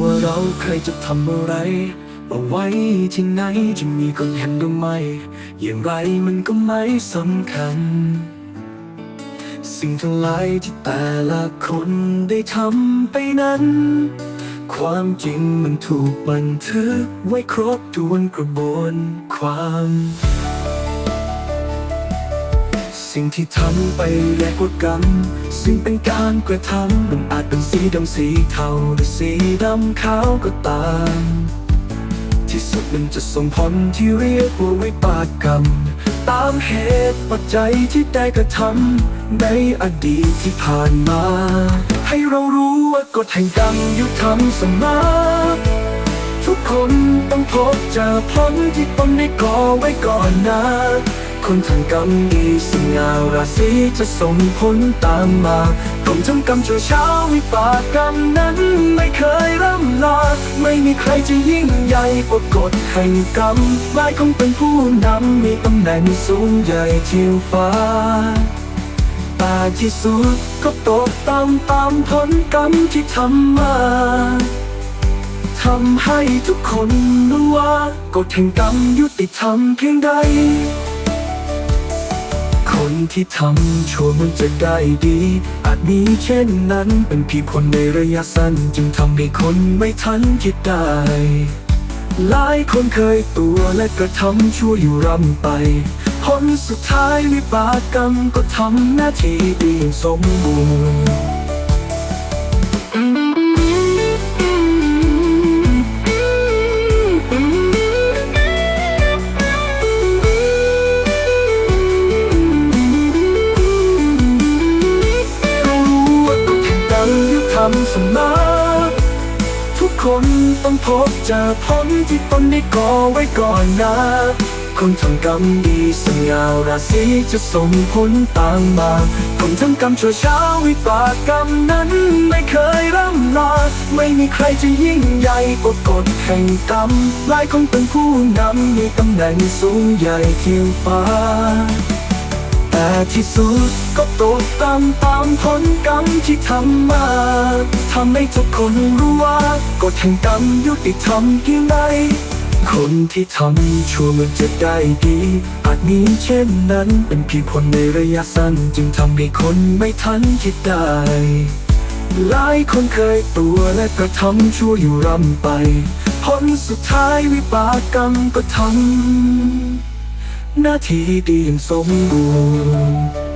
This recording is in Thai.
ว่าเราใครจะทำอะไรเอาไว้ที่ไหนจะมีคนเห็นหรือไม่ อย่างไรมันก็ไม่สำคัญ สิ่งทั้งหลายที่แต่ละคนได้ทำไปนั้น ความจริงมันถูกบันทึกไว้ครบถ้วนกระบวนความ สิ่งที่ทำไปเรียกว่ากรรมซึ่งเป็นการกระทำมันอาจเป็นสีดำสีเทาหรือสีดำขาวก็ตาม ที่สุดมันจะส่งผลที่เรียกว่าวิบากกรรม ตามเหตุปัจจัยที่ได้กระทำในอดีตที่ผ่านมา ให้เรารู้ว่ากฎแห่งกรรมยุติธรรมเสมอทุกคนต้องพบเจอผลที่ตนได้ก่อไว้ก่อนนะ คนทำกรรมดีสิ่งงามราศีจะส่งผลตามมาผมทำกรรมชั่วช้าวิบากกรรมนั้นไม่เคยร่ำลา ไม่มีใครจะยิ่งใหญ่กว่ากฎแห่งกรรมหลายคงเป็นผู้นำมีตำแหน่งสูงใหญ่เทียมฟ้าแต่ที่สุดก็ตกตามตามผลกรรมที่ทำมาทำให้ทุกคนรู้ว่ากฎแห่งกรรมยุติธรรมเพียงใด คนที่ทำชั่วมันจะได้ดี อาจมีเช่นนั้นเป็นเพียงคนในระยะสั้น จึงทำให้คนไม่ทันคิดได้ หลายคนเคยตัวและกระทำชั่วอยู่ร่ำไปผลสุดท้ายวิบากกรรมก็ทำหน้าที่ดีย่างสมบูรณ์ ยุติธรรมเสมอ ทุกคนต้องพบเจอผลที่ตนได้ก่อไว้ก่อนนะคนทำกรรมดีสง่าราศีจะส่งผลตามมาคนทำกรรมชั่วช้าวิบากกรรมนั้นไม่เคยร่ำลา ไม่มีใครจะยิ่งใหญ่กว่ากฎแห่งกรรมลายคนเป็นผู้นำมีตำแหน่งสูงใหญ่เทียมฟ้า แต่ที่สุดก็ตกตามตามผลกรรมที่ทำมาทำให้ทุกคนรู้ว่ากฎแห่งกรรมยุติธรรมเพียงใดคนที่ทำชั่วมันจะได้ดี อาจมีเช่นนั้นเป็นเพียงผลในระยะสั้น จึงทำให้คนไม่ทันคิดได้ หลายคนเคยตัวและกระทำชั่วอยู่ร่ำไป ผลสุดท้ายวิบากกรรมก็ทำ นาทีดีอย่างสมบูรณ์